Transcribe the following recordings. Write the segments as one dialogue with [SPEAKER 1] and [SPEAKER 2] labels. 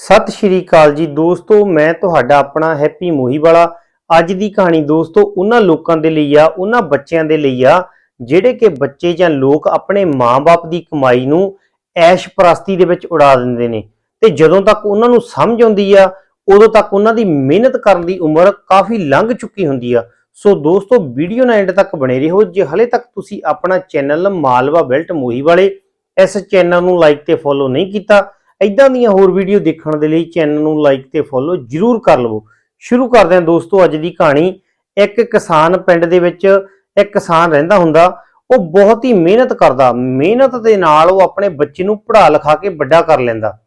[SPEAKER 1] ਸਤਿ ਸ਼੍ਰੀ ਅਕਾਲ ਜੀ ਦੋਸਤੋ, ਮੈਂ ਤੁਹਾਡਾ ਆਪਣਾ ਹੈਪੀ ਮੋਹੀ ਵਾਲਾ ਅੱਜ ਦੀ ਕਹਾਣੀ ਦੋਸਤੋ ਉਹਨਾਂ ਲੋਕਾਂ ਦੇ ਲਈ ਆ, ਉਹਨਾਂ ਬੱਚਿਆਂ ਦੇ ਲਈ ਆ, ਜਿਹੜੇ ਕਿ ਬੱਚੇ ਜਾਂ ਲੋਕ ਆਪਣੇ ਮਾਪੇ ਦੀ ਕਮਾਈ ਨੂੰ ਐਸ਼ ਪ੍ਰਸਤੀ ਦੇ ਵਿੱਚ ਉਡਾ ਦਿੰਦੇ ਨੇ। ਤੇ ਜਦੋਂ ਤੱਕ ਉਹਨਾਂ ਨੂੰ ਸਮਝ ਆਉਂਦੀ ਆ, ਉਦੋਂ ਤੱਕ ਉਹਨਾਂ ਦੀ ਮਿਹਨਤ ਕਰਨ ਦੀ ਉਮਰ ਕਾਫੀ ਲੰਘ ਚੁੱਕੀ ਹੁੰਦੀ ਆ। ਸੋ ਦੋਸਤੋ, ਵੀਡੀਓ ਨਾਲ ਐਂਡ ਤੱਕ ਬਣੇ ਰਹੋ। ਜੇ ਹਲੇ ਤੱਕ ਤੁਸੀਂ ਆਪਣਾ ਚੈਨਲ ਮਾਲਵਾ ਬੈਲਟ ਮੋਹੀ ਵਾਲੇ ਇਸ ਚੈਨਲ ਨੂੰ ਲਾਈਕ ਤੇ ਫੋਲੋ ਨਹੀਂ ਕੀਤਾ ਇਦਾਂ ਦੀਆਂ ਹੋਰ ਵੀਡੀਓ ਦੇਖਣ ਦੇ ਲਈ ਚੈਨਲ ਨੂੰ ਲਾਈਕ ਤੇ ਫੋਲੋ ਜਰੂਰ ਕਰ ਲਵੋ। ਸ਼ੁਰੂ ਕਰਦੇ ਹਾਂ ਦੋਸਤੋ ਅੱਜ ਦੀ ਕਹਾਣੀ। ਇੱਕ ਕਿਸਾਨ ਪਿੰਡ ਦੇ ਵਿੱਚ ਇੱਕ ਕਿਸਾਨ ਰਹਿੰਦਾ ਹੁੰਦਾ, ਉਹ ਬਹੁਤ ਹੀ ਮਿਹਨਤ ਕਰਦਾ। ਮਿਹਨਤ ਦੇ ਨਾਲ ਉਹ ਆਪਣੇ ਬੱਚੇ ਨੂੰ ਪੜ੍ਹਾ ਲਿਖਾ ਕੇ ਵੱਡਾ ਕਰ ਲੈਂਦਾ।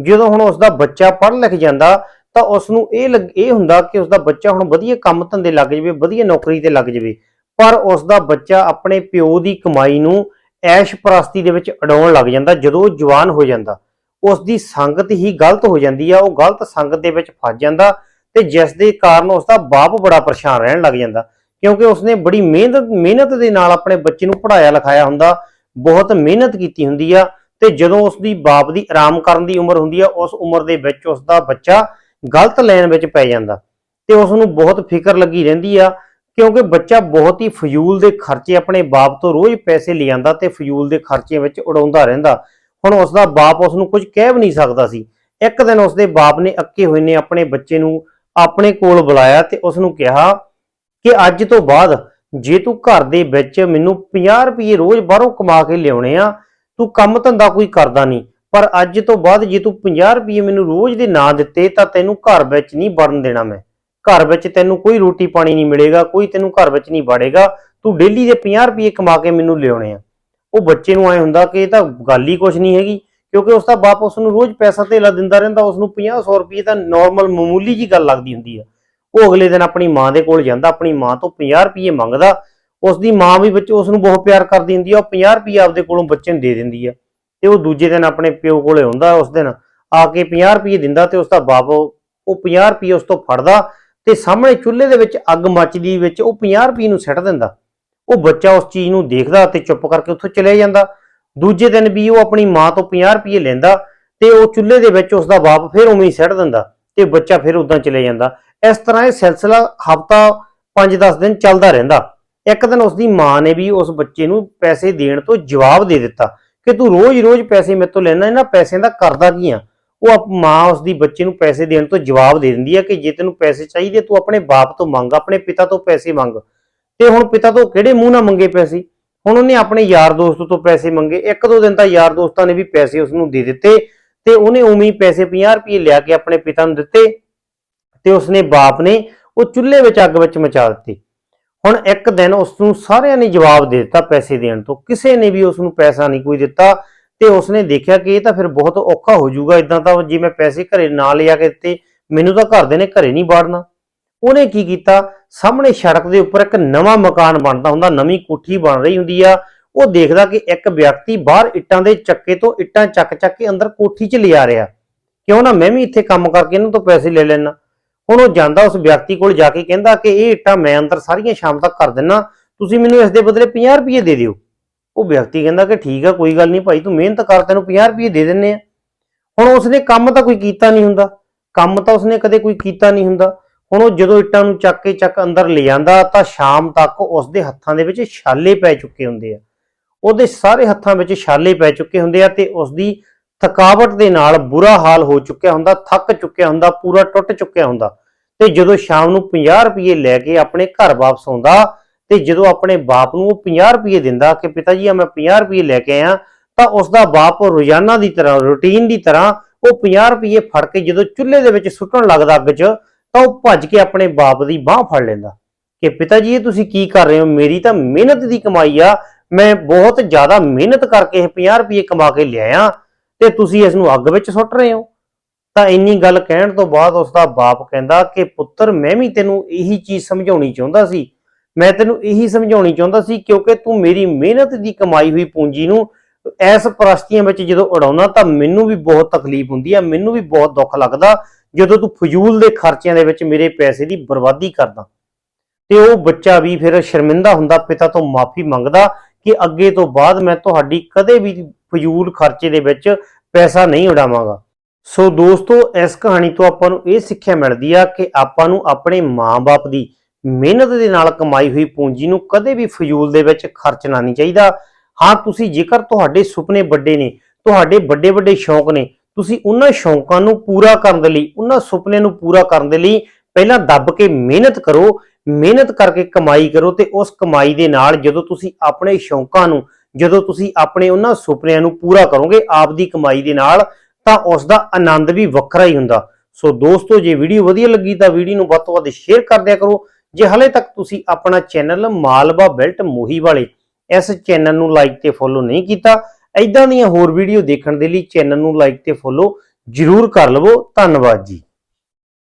[SPEAKER 1] ਜਦੋਂ ਹੁਣ ਉਸ ਦਾ ਬੱਚਾ ਪੜ੍ਹ ਲਿਖ ਜਾਂਦਾ, ਤਾਂ ਉਸ ਨੂੰ ਇਹ ਲੱਗ- ਇਹ ਹੁੰਦਾ ਕਿ ਉਸ ਦਾ ਬੱਚਾ ਹੁਣ ਵਧੀਆ ਕੰਮ ਧੰਦੇ ਲੱਗ ਜਾਵੇ, ਵਧੀਆ ਨੌਕਰੀ ਤੇ ਲੱਗ ਜਾਵੇ। ਪਰ ਉਸ ਦਾ ਬੱਚਾ ਆਪਣੇ ਪਿਓ ਦੀ ਕਮਾਈ ਨੂੰ ਐਸ਼ ਪ੍ਰਸਤੀ ਦੇ ਵਿੱਚ ਉਡਾਉਣ ਲੱਗ ਜਾਂਦਾ, ਜਦੋਂ ਉਹ ਜਵਾਨ ਹੋ ਜਾਂਦਾ। ਉਸ ਦੀ ਸੰਗਤ ਹੀ ਗਲਤ ਹੋ ਜਾਂਦੀ ਆ, ਉਹ ਗਲਤ ਸੰਗਤ ਦੇ ਵਿੱਚ ਫਸ ਜਾਂਦਾ ਤੇ ਜਿਸ ਦੇ ਕਾਰਨ ਉਸ ਦਾ ਬਾਪ ਬੜਾ ਪਰੇਸ਼ਾਨ ਰਹਿਣ ਲੱਗ ਜਾਂਦਾ। ਕਿਉਂਕਿ ਉਸਨੇ ਬੜੀ ਮਿਹਨਤ ਮਿਹਨਤ ਦੇ ਨਾਲ ਆਪਣੇ ਬੱਚੇ ਨੂੰ ਪੜਾਇਆ ਲਿਖਾਇਆ ਹੁੰਦਾ, ਬਹੁਤ ਮਿਹਨਤ ਕੀਤੀ ਹੁੰਦੀ ਆ ਤੇ ਜਦੋਂ ਉਸ ਦੀ ਬਾਪ ਦੀ ਆਰਾਮ ਕਰਨ ਦੀ ਉਮਰ ਹੁੰਦੀ ਆ, ਉਸ ਉਮਰ ਦੇ ਵਿੱਚ ਉਸ ਦਾ ਬੱਚਾ ਗਲਤ ਲਾਈਨ ਵਿੱਚ ਪੈ ਜਾਂਦਾ ਤੇ ਉਸ ਨੂੰ ਬਹੁਤ ਫਿਕਰ ਲੱਗੀ ਰਹਿੰਦੀ ਆ, ਕਿਉਂਕਿ ਬੱਚਾ ਬਹੁਤ ਹੀ ਫਜ਼ੂਲ ਦੇ ਖਰਚੇ ਆਪਣੇ ਬਾਪ ਤੋਂ ਰੋਜ਼ ਪੈਸੇ ਲਿਆਂਦਾ ਤੇ ਫਜ਼ੂਲ ਦੇ ਖਰਚੇ ਵਿੱਚ ਉਡਾਉਂਦਾ ਰਹਿੰਦਾ। ਹੁਣ ਉਸ ਦਾ ਬਾਪ ਉਸ ਨੂੰ ਕੁਝ ਕਹਿ ਵੀ ਨਹੀਂ ਸਕਦਾ ਸੀ। ਇੱਕ ਦਿਨ ਉਸ ਦੇ ਬਾਪ ਨੇ ਅੱਕੇ ਹੋਏ ਨੇ ਆਪਣੇ ਬੱਚੇ ਨੂੰ ਆਪਣੇ ਕੋਲ ਬੁਲਾਇਆ ਤੇ ਉਸ ਨੂੰ ਕਿਹਾ ਕਿ ਅੱਜ ਤੋਂ ਬਾਅਦ ਜੇ ਤੂੰ ਘਰ ਦੇ ਵਿੱਚ ਮੈਨੂੰ 50 ਰੁਪਏ ਰੋਜ਼ ਬਾਹਰੋਂ ਕਮਾ ਕੇ ਲਿਆਉਣੇ ਆ, ਤੂੰ ਕੰਮ ਧੰਦਾ ਕੋਈ ਕਰਦਾ ਨਹੀਂ। ਪਰ ਅੱਜ ਤੋਂ ਬਾਅਦ ਜੇ ਤੂੰ 50 ਰੁਪਏ ਮੈਨੂੰ ਰੋਜ਼ ਦੇ ਨਾ ਦਿੱਤੇ ਤਾਂ ਤੈਨੂੰ ਘਰ ਵਿੱਚ ਨਹੀਂ ਵੜਨ ਦੇਣਾ ਮੈਂ। ਘਰ ਵਿੱਚ ਤੈਨੂੰ ਕੋਈ ਰੋਟੀ ਪਾਣੀ ਨਹੀਂ ਮਿਲੇਗਾ, ਕੋਈ ਤੈਨੂੰ ਘਰ ਵਿੱਚ ਨਹੀਂ ਵੜੇਗਾ। ਤੂੰ ਡੇਲੀ ਦੇ 50 ਰੁਪਏ ਕਮਾ ਕੇ ਮੈਨੂੰ ਲਿਆਉਣੇ ਆ। ਉਹ ਬੱਚੇ ਨੂੰ ਐ ਹੁੰਦਾ ਕਿ ਇਹ ਤਾਂ ਗੱਲ ਹੀ ਕੁਝ ਨਹੀਂ ਹੈਗੀ, ਕਿਉਂਕਿ ਉਸ ਦਾ ਬਾਪ ਉਸ ਨੂੰ ਰੋਜ਼ ਪੈਸਾ ਧੇਲਾ ਦਿੰਦਾ ਰਹਿੰਦਾ ਉਸ ਨੂੰ 50-100 ਰੁਪਏ ਤਾਂ ਨਾਰਮਲ ਮਾਮੂਲੀ ਜੀ ਗੱਲ ਲੱਗਦੀ ਹੁੰਦੀ ਆ। ਉਹ ਅਗਲੇ ਦਿਨ ਆਪਣੀ ਮਾਂ ਦੇ ਕੋਲ ਜਾਂਦਾ, ਆਪਣੀ ਮਾਂ ਤੋਂ 50 ਰੁਪਏ ਮੰਗਦਾ ਉਸ ਦੀ ਮਾਂ ਵੀ ਬੱਚੇ ਉਸ ਨੂੰ ਬਹੁਤ ਪਿਆਰ ਕਰਦੀ ਹੁੰਦੀ ਆ, ਉਹ 50 ਰੁਪਏ ਆਪਦੇ ਕੋਲੋਂ ਬੱਚੇ ਨੂੰ ਦੇ ਦਿੰਦੀ ਆ। ਤੇ ਉਹ ਦੂਜੇ ਦਿਨ ਆਪਣੇ ਪਿਓ ਕੋਲੇ ਹੁੰਦਾ ਉਸ ਦਿਨ ਆ ਕੇ 50 ਰੁਪਏ ਦਿੰਦਾ ਤੇ ਉਸ ਦਾ ਬਾਪ ਉਹ 50 ਰੁਪਏ ਉਸ ਤੋਂ ਫੜਦਾ ਤੇ ਸਾਹਮਣੇ ਚੁੱਲ੍ਹੇ ਦੇ ਵਿੱਚ ਅੱਗ ਮੱਚਦੀ ਵਿੱਚ ਉਹ 50 ਰੁਪਏ ਨੂੰ ਸਿੱਟ ਦਿੰਦਾ। ਉਹ ਬੱਚਾ ਉਸ ਚੀਜ਼ ਨੂੰ ਦੇਖਦਾ ਤੇ ਚੁੱਪ ਕਰਕੇ ਉੱਥੋਂ ਚਲੇ ਜਾਂਦਾ। ਦੂਜੇ ਦਿਨ ਵੀ ਉਹ ਆਪਣੀ ਮਾਂ ਤੋਂ 50 ਰੁਪਏ ਲੈਂਦਾ ਤੇ ਉਹ ਚੁੱਲ੍ਹੇ ਦੇ ਵਿੱਚ ਉਸ ਦਾ ਬਾਪ ਫਿਰ ਉਵੇਂ ਹੀ ਸਿੱਟ ਦਿੰਦਾ ਤੇ ਬੱਚਾ ਫਿਰ ਉਦਾਂ ਚਲੇ ਜਾਂਦਾ। ਇਸ ਤਰ੍ਹਾਂ ਇਹ ਸਿਲਸਿਲਾ ਹਫਤਾ 5-10 ਦਿਨ ਚੱਲਦਾ ਰਹਿੰਦਾ। ਇੱਕ ਦਿਨ ਉਸ ਦੀ ਮਾਂ ਨੇ ਵੀ ਉਸ ਬੱਚੇ ਨੂੰ ਪੈਸੇ ਦੇਣ ਤੋਂ ਜਵਾਬ ਦੇ ਦਿੱਤਾ ਕਿ ਤੂੰ ਰੋਜ਼-ਰੋਜ਼ ਪੈਸੇ ਮੇਰੇ ਤੋਂ ਲੈਣਾ ਇਹਨਾਂ ਪੈਸਿਆਂ ਦਾ ਕਰਦਾ ਕੀ ਆ? ਉਹ ਆਪ- ਮਾਂ ਉਸ ਦੀ ਬੱਚੇ ਨੂੰ ਪੈਸੇ ਦੇਣ ਤੋਂ ਜਵਾਬ ਦੇ ਦਿੰਦੀ ਹੈ ਕਿ ਜੇ ਤੈਨੂੰ ਪੈਸੇ ਚਾਹੀਦੇ ਤੂੰ ਆਪਣੇ ਬਾਪ ਤੋਂ ਮੰਗ, ਆਪਣੇ ਪਿਤਾ ਤੋਂ ਪੈਸੇ ਮੰਗ। ਤੇ ਹੁਣ ਪਿਤਾ ਤੋਂ ਕਿਹੜੇ ਮੂੰਹ ਨਾਲ ਮੰਗੇ ਪੈਸੇ? ਹੁਣ ਉਹਨੇ ਆਪਣੇ ਯਾਰ ਦੋਸਤ ਤੋਂ ਪੈਸੇ ਮੰਗੇ। ਇੱਕ ਦੋ ਦਿਨ ਤਾਂ ਯਾਰ ਦੋਸਤਾਂ ਨੇ ਵੀ ਪੈਸੇ ਉਸ ਨੂੰ ਦੇ ਦਿੱਤੇ ਤੇ ਉਹਨੇ ਉਵੇਂ ਹੀ ਪੈਸੇ 50 ਰੁਪਏ ਲਿਆ ਕੇ ਆਪਣੇ ਪਿਤਾ ਨੂੰ ਦਿੱਤੇ ਤੇ ਉਸਨੇ ਬਾਪ ਨੇ ਉਹ ਚੁੱਲ੍ਹੇ ਵਿੱਚ ਅੱਗ ਵਿੱਚ ਮਚਾ ਦਿੱਤੀ। ਹੁਣ ਇੱਕ ਦਿਨ ਉਸ ਨੂੰ ਸਾਰਿਆਂ ਨੇ ਜਵਾਬ ਦੇ ਦਿੱਤਾ ਪੈਸੇ ਦੇਣ ਤੋਂ। ਕਿਸੇ ਨੇ ਵੀ ਉਸ ਨੂੰ ਪੈਸਾ ਨਹੀਂ ਕੋਈ ਦਿੱਤਾ ਤੇ ਉਸਨੇ ਦੇਖਿਆ ਕਿ ਇਹ ਤਾਂ ਫਿਰ ਬਹੁਤ ਔਖਾ ਹੋ ਜਾਊਗਾ। ਇਦਾਂ ਤਾਂ ਜੇ ਮੈਂ ਪੈਸੇ ਘਰੇ ਨਾ ਲਿਆ ਕੇ ਦਿੱਤੇ, ਮੈਨੂੰ ਤਾਂ ਘਰ ਦੇ ਨੇ ਘਰੇ ਨਹੀਂ ਬਾੜਨਾ ਉਹਨੇ ਕੀ ਕੀਤਾ? ਸਾਹਮਣੇ ਸੜਕ ਦੇ ਉੱਪਰ ਇੱਕ ਨਵਾਂ ਮਕਾਨ ਬਣਦਾ ਹੁੰਦਾ, ਨਵੀਂ ਕੋਠੀ ਬਣ ਰਹੀ ਹੁੰਦੀ ਆ। ਉਹ ਦੇਖਦਾ ਕਿ ਇੱਕ ਵਿਅਕਤੀ ਬਾਹਰ ਇੱਟਾਂ ਦੇ ਚੱਕੇ ਤੋਂ ਇੱਟਾਂ ਚੱਕ ਚੱਕ ਕੇ ਅੰਦਰ ਕੋਠੀ 'ਚ ਲਿਆ ਰਿਹਾ। ਕਿਉਂ ਨਾ ਮੈਂ ਵੀ ਇੱਥੇ ਕੰਮ ਕਰਕੇ ਇਹਨਾਂ ਤੋਂ ਪੈਸੇ ਲੈ ਲੈਣਾ ਹੁਣ ਉਹ ਜਾਂਦਾ ਉਸ ਵਿਅਕਤੀ ਕੋਲ ਜਾ ਕੇ ਕਹਿੰਦਾ ਕਿ ਇਹ ਇੱਟਾਂ ਮੈਂ ਅੰਦਰ ਸਾਰੀਆਂ ਸ਼ਾਮ ਤੱਕ ਕਰ ਦਿੰਨਾ। ਤੁਸੀਂ ਮੈਨੂੰ ਇਸ ਦੇ ਬਦਲੇ 50 ਰੁਪਏ ਦੇ ਦਿਓ। ਉਹ ਵਿਅਕਤੀ ਕਹਿੰਦਾ ਕਿ ਠੀਕ ਆ, ਕੋਈ ਗੱਲ ਨਹੀਂ ਭਾਈ, ਤੂੰ ਮਿਹਨਤ ਕਰ, ਤੈਨੂੰ 50 ਰੁਪਏ ਦੇ ਦਿੰਨੇ ਆ। ਹੁਣ ਉਸਨੇ ਕੰਮ ਤਾਂ ਕੋਈ ਕੀਤਾ ਨਹੀਂ ਹੁੰਦਾ। ਕੰਮ ਤਾਂ ਉਸਨੇ ਕਦੇ ਕੋਈ ਕੀਤਾ ਨਹੀਂ ਹੁੰਦਾ। ਹੁਣ ਉਹ ਜਦੋਂ ਇੱਟਾਂ ਨੂੰ ਚੱਕ ਕੇ ਚੱਕ ਅੰਦਰ ਲੈ ਜਾਂਦਾ, ਤਾਂ ਸ਼ਾਮ ਤੱਕ ਉਸਦੇ ਹੱਥਾਂ ਦੇ ਵਿੱਚ ਛਾਲੇ ਪੈ ਚੁੱਕੇ ਹੁੰਦੇ ਆ। ਉਹਦੇ ਸਾਰੇ ਹੱਥਾਂ ਵਿੱਚ ਛਾਲੇ ਪੈ ਚੁੱਕੇ ਹੁੰਦੇ ਆ ਤੇ ਉਸਦੀ ਥਕਾਵਟ ਦੇ ਨਾਲ ਬੁਰਾ ਹਾਲ ਹੋ ਚੁੱਕਿਆ ਹੁੰਦਾ, ਥੱਕ ਚੁੱਕਿਆ ਹੁੰਦਾ, ਪੂਰਾ ਟੁੱਟ ਚੁੱਕਿਆ ਹੁੰਦਾ। ਤੇ ਜਦੋਂ ਸ਼ਾਮ ਨੂੰ 50 ਰੁਪਏ ਲੈ ਕੇ ਆਪਣੇ ਘਰ ਵਾਪਸ ਆਉਂਦਾ, ਤੇ ਜਦੋਂ ਆਪਣੇ ਬਾਪ ਨੂੰ ਉਹ 50 ਰੁਪਏ ਦਿੰਦਾ ਕਿ ਪਿਤਾ ਜੀ ਆ ਮੈਂ 50 ਰੁਪਏ ਲੈ ਕੇ ਆਇਆ, ਤਾਂ ਉਸ ਦਾ ਬਾਪ ਰੋਜ਼ਾਨਾ ਦੀ ਤਰ੍ਹਾਂ, ਰੁਟੀਨ ਦੀ ਤਰ੍ਹਾਂ ਉਹ 50 ਰੁਪਏ ਫੜ ਕੇ ਜਦੋਂ ਚੁੱਲ੍ਹੇ ਦੇ ਵਿੱਚ ਸੁੱਟਣ ਲੱਗਦਾ ਅੱਗ 'ਚ ਤਾਂ ਉਹ ਭੱਜ ਕੇ ਆਪਣੇ ਬਾਪ ਦੀ ਬਾਹ ਫੜ ਲੈਂਦਾ। ਕਿ ਪਿਤਾ ਜੀ ਇਹ ਤੁਸੀਂ ਕੀ ਕਰ ਰਹੇ ਹੋ? ਮੇਰੀ ਤਾਂ ਮਿਹਨਤ ਦੀ ਕਮਾਈ ਆ। ਮੈਂ ਬਹੁਤ ਜ਼ਿਆਦਾ ਮਿਹਨਤ ਕਰਕੇ ਇਹ 50 ਰੁਪਏ ਕਮਾ ਕੇ ਲਿਆਇਆ ਤੇ ਤੁਸੀਂ ਇਸ ਨੂੰ ਅੱਗ ਵਿੱਚ ਸੁੱਟ ਰਹੇ ਹੋ। ਤਾਂ ਇੰਨੀ ਗੱਲ ਕਹਿਣ ਤੋਂ ਬਾਅਦ ਉਸ ਦਾ ਬਾਪ ਕਹਿੰਦਾ ਕਿ ਪੁੱਤਰ, ਮੈਂ ਵੀ ਤੈਨੂੰ ਇਹੀ ਚੀਜ਼ ਸਮਝਾਉਣੀ ਚਾਹੁੰਦਾ ਸੀ। ਮੈਂ ਤੈਨੂੰ ਇਹੀ ਸਮਝਾਉਣੀ ਚਾਹੁੰਦਾ ਸੀ ਕਿਉਂਕਿ ਤੂੰ ਮੇਰੀ ਮਿਹਨਤ ਦੀ ਕਮਾਈ ਹੋਈ ਪੂੰਜੀ ਨੂੰ ਐਸ ਪ੍ਰਸਤੀਆਂ ਵਿੱਚ ਜਦੋਂ ਉਡਾਉਣਾ ਤਾਂ ਮੈਨੂੰ ਵੀ ਬਹੁਤ ਤਕਲੀਫ ਹੁੰਦੀ ਆ, ਮੈਨੂੰ ਵੀ ਬਹੁਤ ਦੁੱਖ ਲੱਗਦਾ। ਜਦੋਂ ਤੂੰ ਫਜ਼ੂਲ ਦੇ ਖਰਚਿਆਂ ਦੇ ਵਿੱਚ ਮੇਰੇ ਪੈਸੇ ਦੀ ਬਰਬਾਦੀ ਕਰਦਾ ਤੇ ਉਹ ਬੱਚਾ ਵੀ ਫਿਰ ਸ਼ਰਮਿੰਦਾ ਹੁੰਦਾ, ਪਿਤਾ ਤੋਂ ਮਾਫੀ ਮੰਗਦਾ ਕਿ ਅੱਗੇ ਤੋਂ ਬਾਅਦ ਮੈਂ ਤੁਹਾਡੀ ਕਦੇ ਵੀ ਫਜ਼ੂਲ ਖਰਚੇ ਦੇ ਵਿੱਚ ਪੈਸਾ ਨਹੀਂ ਉਡਾਵਾਂਗਾ। ਸੋ ਦੋਸਤੋ, ਇਸ ਕਹਾਣੀ ਤੋਂ ਆਪਾਂ ਨੂੰ ਇਹ ਸਿੱਖਿਆ ਮਿਲਦੀ ਆ ਕਿ ਆਪਾਂ ਨੂੰ ਆਪਣੇ ਮਾਂ-ਬਾਪ ਦੀ ਮਿਹਨਤ ਦੇ ਨਾਲ ਕਮਾਈ ਹੋਈ ਪੂੰਜੀ ਨੂੰ ਕਦੇ ਵੀ ਫਜ਼ੂਲ ਦੇ ਵਿੱਚ ਖਰਚਣਾ ਨਹੀਂ ਚਾਹੀਦਾ। ਹਾਂ, ਤੁਸੀਂ ਜੇਕਰ ਤੁਹਾਡੇ ਸੁਪਨੇ ਵੱਡੇ ਨੇ, ਤੁਹਾਡੇ ਵੱਡੇ ਵੱਡੇ ਸ਼ੌਂਕ ਨੇ ਤੁਸੀਂ ਉਹਨਾਂ ਸ਼ੌਂਕਾਂ ਨੂੰ ਪੂਰਾ ਕਰਨ ਦੇ ਲਈ, ਉਹਨਾਂ ਸੁਪਨਿਆਂ ਨੂੰ ਪੂਰਾ ਕਰਨ ਦੇ ਲਈ ਪਹਿਲਾਂ ਦੱਬ ਕੇ ਮਿਹਨਤ ਕਰੋ, ਮਿਹਨਤ ਕਰਕੇ ਕਮਾਈ ਕਰੋ ਤੇ ਉਸ ਕਮਾਈ ਦੇ ਨਾਲ ਜਦੋਂ ਤੁਸੀਂ ਆਪਣੇ ਸ਼ੌਂਕਾਂ ਨੂੰ, ਜਦੋਂ ਤੁਸੀਂ ਆਪਣੇ ਉਹਨਾਂ ਸੁਪਨਿਆਂ ਨੂੰ ਪੂਰਾ ਕਰੋਗੇ ਆਪਦੀ ਕਮਾਈ ਦੇ ਨਾਲ, ਤਾਂ ਉਸ ਦਾ ਆਨੰਦ ਵੀ ਵੱਖਰਾ ਹੀ ਹੁੰਦਾ। ਸੋ ਦੋਸਤੋ, ਜੇ ਵੀਡੀਓ ਵਧੀਆ ਲੱਗੀ ਤਾਂ ਵੀਡੀਓ ਨੂੰ ਵੱਧ ਤੋਂ ਵੱਧ ਸ਼ੇਅਰ ਕਰਦਿਆ ਕਰੋ। ਜੇ ਹਲੇ ਤੱਕ ਤੁਸੀਂ ਆਪਣਾ ਚੈਨਲ ਮਾਲਵਾ ਬੈਲਟ ਮੋਹੀ ਵਾਲੇ ਇਸ ਚੈਨਲ ਨੂੰ ਲਾਈਕ ਤੇ ਫੋਲੋ ਨਹੀਂ ਕੀਤਾ ਐਦਾਂ ਦੀਆਂ ਹੋਰ ਵੀਡੀਓ ਦੇਖਣ ਦੇ ਲਈ ਚੈਨਲ ਨੂੰ ਲਾਈਕ ਤੇ ਫੋਲੋ ਜਰੂਰ ਕਰ ਲਵੋ। ਧੰਨਵਾਦ ਜੀ।